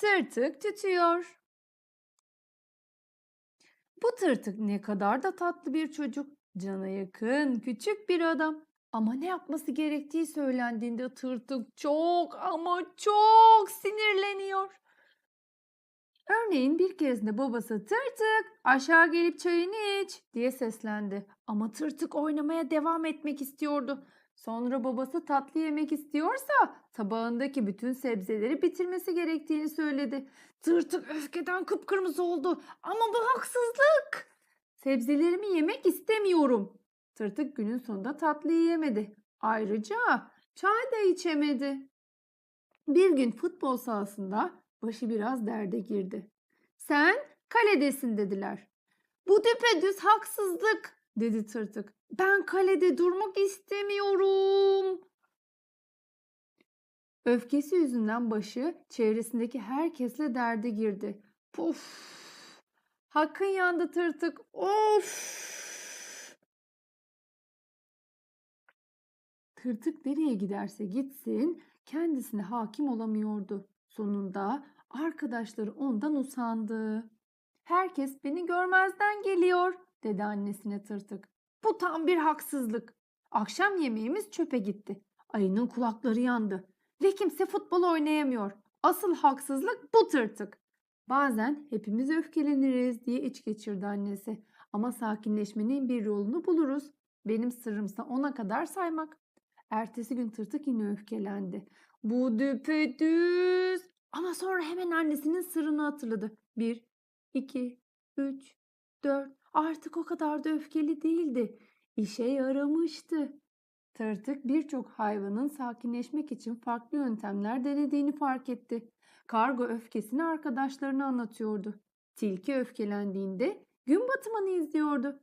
Tırtık tütüyor. Bu tırtık ne kadar da tatlı bir çocuk. Cana yakın, küçük bir adam. Ama ne yapması gerektiği söylendiğinde tırtık çok ama çok sinirleniyor. Örneğin bir keresinde babası tırtık aşağı gelip çayını iç diye seslendi. Ama tırtık oynamaya devam etmek istiyordu. Sonra babası tatlı yemek istiyorsa tabağındaki bütün sebzeleri bitirmesi gerektiğini söyledi. Tırtık öfkeden kıpkırmızı oldu. Ama bu haksızlık. Sebzelerimi yemek istemiyorum. Tırtık günün sonunda tatlı yiyemedi. Ayrıca çay da içemedi. Bir gün futbol sahasında başı biraz derde girdi. Sen kaledesin dediler. Bu düpedüz haksızlık dedi tırtık. Ben kalede durmak istemiyorum. Öfkesi yüzünden başı çevresindeki herkesle derde girdi. Puf! Hakkın yandı tırtık. Of! Tırtık nereye giderse gitsin kendisine hakim olamıyordu. Sonunda arkadaşları ondan usandı. Herkes beni görmezden geliyor dedi annesine tırtık. Bu tam bir haksızlık. Akşam yemeğimiz çöpe gitti. Ayının kulakları yandı. Ve kimse futbol oynayamıyor. Asıl haksızlık bu tırtık. Bazen hepimiz öfkeleniriz diye iç geçirdi annesi. Ama sakinleşmenin bir yolunu buluruz. Benim sırrımsa ona kadar saymak. Ertesi gün tırtık yine öfkelendi. Bu düpedüz. Ama sonra hemen annesinin sırrını hatırladı. Bir, iki, üç, dört. Artık o kadar da öfkeli değildi. İşe yaramıştı. Tırtık birçok hayvanın sakinleşmek için farklı yöntemler denediğini fark etti. Kargo öfkesini arkadaşlarına anlatıyordu. Tilki öfkelendiğinde gün batımını izliyordu.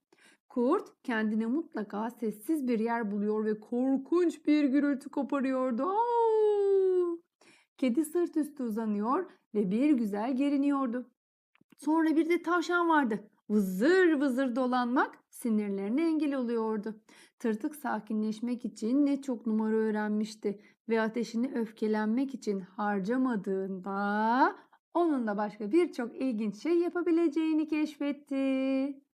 Kurt kendine mutlaka sessiz bir yer buluyor ve korkunç bir gürültü koparıyordu. Au! Kedi sırt üstü uzanıyor ve bir güzel geriniyordu. Sonra bir de tavşan vardı. Vızır vızır dolanmak sinirlerine engel oluyordu. Tırtık sakinleşmek için ne çok numara öğrenmişti ve ateşini öfkelenmek için harcamadığında onunla başka birçok ilginç şey yapabileceğini keşfetti.